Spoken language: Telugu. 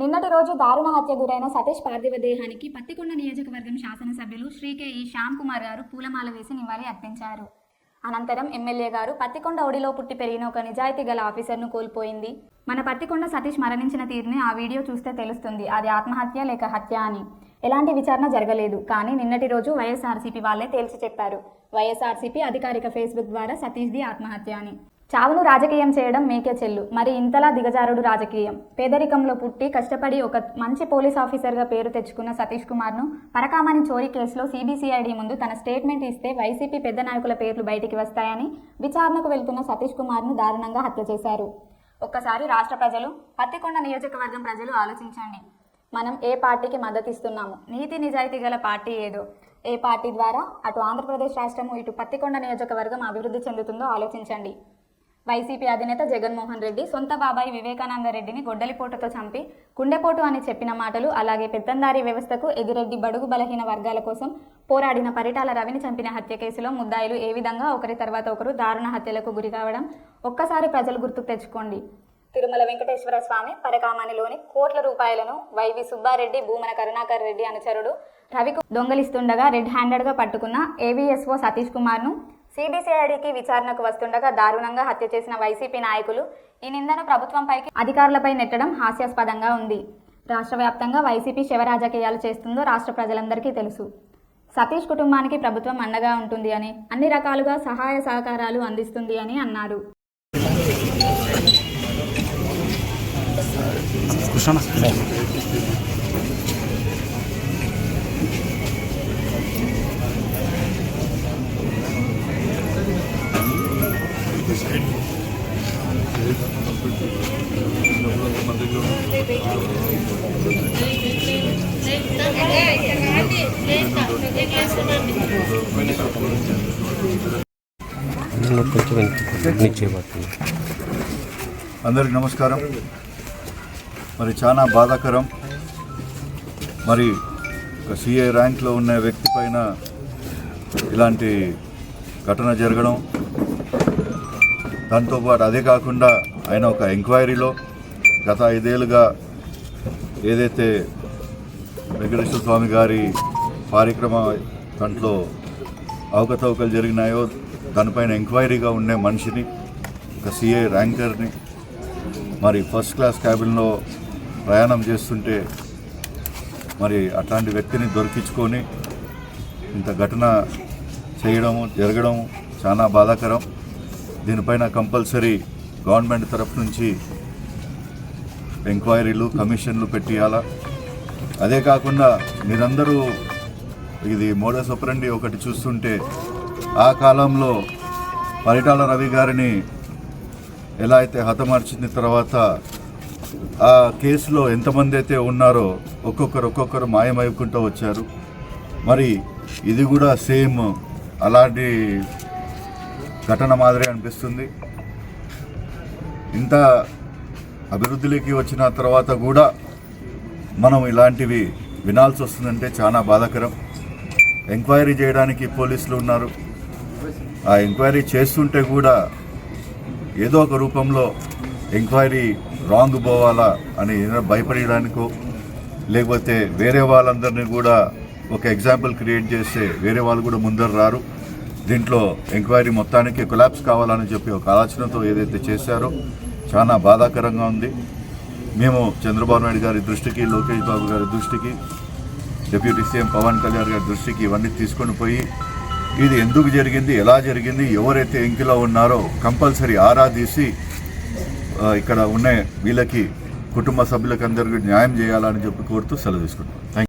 నిన్నటి రోజు దారుణ హత్య గురైన సతీష్ పార్థివ దేహానికి పత్తికొండ నియోజకవర్గం శాసనసభ్యులు శ్రీకే ఈ శ్యామ్ కుమార్ గారు పూలమాల వేసి నివాళి అర్పించారు. అనంతరం ఎమ్మెల్యే గారు పత్తికొండ ఒడిలో పుట్టి పెరిగిన ఒక నిజాయితీ గల ఆఫీసర్ను కోల్పోయింది. మన పత్తికొండ సతీష్ మరణించిన తీరుని ఆ వీడియో చూస్తే తెలుస్తుంది. అది ఆత్మహత్య లేక హత్య అని. ఎలాంటి విచారణ జరగలేదు. కానీ నిన్నటి రోజు వైఎస్ఆర్సీపీ వాళ్ళే తేల్చి చెప్పారు. వైఎస్ఆర్సీపీ అధికారిక ఫేస్బుక్ ద్వారా సతీష్ది ఆత్మహత్య అని. చావును రాజకీయం చేయడం మేకే చెల్లు. మరి ఇంతలా దిగజారుడు రాజకీయం. పేదరికంలో పుట్టి కష్టపడి ఒక మంచి పోలీస్ ఆఫీసర్గా పేరు తెచ్చుకున్న సతీష్ కుమార్ను పరకామణి చోరీ కేసులో సిబిసిఐడి ముందు తన స్టేట్మెంట్ ఇస్తే వైసీపీ పెద్ద నాయకుల పేర్లు బయటికి వస్తాయని విచారణకు వెళ్తున్న సతీష్ కుమార్ను దారుణంగా హత్య చేశారు. ఒక్కసారి రాష్ట్ర ప్రజలు పత్తికొండ నియోజకవర్గం ప్రజలు ఆలోచించండి. మనం ఏ పార్టీకి మద్దతు ఇస్తున్నాము నీతి నిజాయితీ గల పార్టీ ఏదో? ఏ పార్టీ ద్వారా అటు ఆంధ్రప్రదేశ్ రాష్ట్రము ఇటు పత్తికొండ నియోజకవర్గం అభివృద్ధి చెందుతుందో ఆలోచించండి. వైసీపీ అధినేత జగన్మోహన్ రెడ్డి సొంత బాబాయి వివేకానంద రెడ్డిని గొడ్డలిపోటుతో చంపి కుండెపోటు అని చెప్పిన మాటలు అలాగే పెత్తందారీ వ్యవస్థకు ఎదురెడ్డి బడుగు బలహీన వర్గాల కోసం పోరాడిన పరిటాల రవిని చంపిన హత్య కేసులో ముద్దాయిలు ఏ విధంగా ఒకరి తర్వాత ఒకరు దారుణ హత్యలకు గురి కావడం ఒక్కసారి ప్రజలు గుర్తుకు తెచ్చుకోండి. తిరుమల వెంకటేశ్వర స్వామి పరకామణిలోని కోట్ల రూపాయలను వైవి సుబ్బారెడ్డి భూమన కరుణాకర్ రెడ్డి అనుచరుడు రవికు దొంగలిస్తుండగా రెడ్ హ్యాండెడ్గా పట్టుకున్న ఏవీఎస్ఓ సతీష్ కుమార్ను సిబిసిఐడికి విచారణకు వస్తుండగా దారుణంగా హత్య చేసిన వైసీపీ నాయకులు ఈ నిందను ప్రభుత్వంపైకి అధికారులపై నెట్టడం హాస్యాస్పదంగా ఉంది. రాష్ట్ర వ్యాప్తంగా వైసీపీ శివ రాజకీయాలు చేస్తుందో రాష్ట్ర ప్రజలందరికీ తెలుసు. సతీష్ కుటుంబానికి ప్రభుత్వం అండగా ఉంటుంది అని అన్ని రకాలుగా సహాయ సహకారాలు అందిస్తుంది అని అన్నారు. కృష్ణ కొంచెం అందరికి నమస్కారం. మరి చాలా బాధాకరం. మరి ఒక సిఏ ర్యాంక్లో ఉన్న వ్యక్తి పైన ఇలాంటి ఘటన జరగడం దాంతోపాటు అదే కాకుండా ఆయన ఒక ఎంక్వైరీలో గత ఐదేళ్ళుగా ఏదైతే వెంకటేశ్వర స్వామి గారి కార్యక్రమ దాంట్లో అవకతవకలు జరిగినాయో దానిపైన ఎంక్వైరీగా ఉండే మనిషిని ఒక సిఏ ర్యాంకర్ని మరి ఫస్ట్ క్లాస్ క్యాబిన్లో ప్రయాణం చేస్తుంటే మరి అట్లాంటి వ్యక్తిని దొరికించుకొని ఇంత ఘటన చేయడము జరగడం చాలా బాధాకరం. దీనిపైన కంపల్సరీ గవర్నమెంట్ తరఫు నుంచి ఎంక్వైరీలు కమిషన్లు పెట్టియాలా అదే కాకుండా మీరందరూ ఇది మోడస్ ఒపరండి ఒకటి చూస్తుంటే ఆ కాలంలో పరిటాల రవి గారిని ఎలా అయితే హతమార్చిన తర్వాత ఆ కేసులో ఎంతమంది అయితే ఉన్నారో ఒక్కొక్కరు ఒక్కొక్కరు మాయమైకుంటూ వచ్చారు. మరి ఇది కూడా సేమ్ అలాంటి ఘటన మాదిరి అనిపిస్తుంది. ఇంత అభివృద్ధిలోకి వచ్చిన తర్వాత కూడా మనం ఇలాంటివి వినాల్సి వస్తుందంటే చాలా బాధాకరం. ఎంక్వైరీ చేయడానికి పోలీసులు ఉన్నారు. ఆ ఎంక్వైరీ చేస్తుంటే కూడా ఏదో ఒక రూపంలో ఎంక్వైరీ రాంగ్ పోవాలా అని భయపడడానికో లేకపోతే వేరే వాళ్ళందరినీ కూడా ఒక ఎగ్జాంపుల్ క్రియేట్ చేస్తే వేరే వాళ్ళు కూడా ముందర రారు. దీంట్లో ఎంక్వైరీ మొత్తానికి కొలాప్స్ కావాలని చెప్పి ఒక ఆలోచనతో ఏదైతే చేశారో చాలా బాధాకరంగా ఉంది. మేము చంద్రబాబు నాయుడు గారి దృష్టికి లోకేష్ బాబు గారి దృష్టికి డిప్యూటీ సీఎం పవన్ కళ్యాణ్ గారి దృష్టికి ఇవన్నీ తీసుకొని పోయి ఇది ఎందుకు జరిగింది ఎలా జరిగింది ఎవరైతే ఎంకిలో ఉన్నారో కంపల్సరీ ఆరాధీసి ఇక్కడ ఉన్న వీళ్ళకి కుటుంబ సభ్యులకు అందరికీ న్యాయం చేయాలని చెప్పి కోరుతూ సెలవు తీసుకుంటున్నాం. థ్యాంక్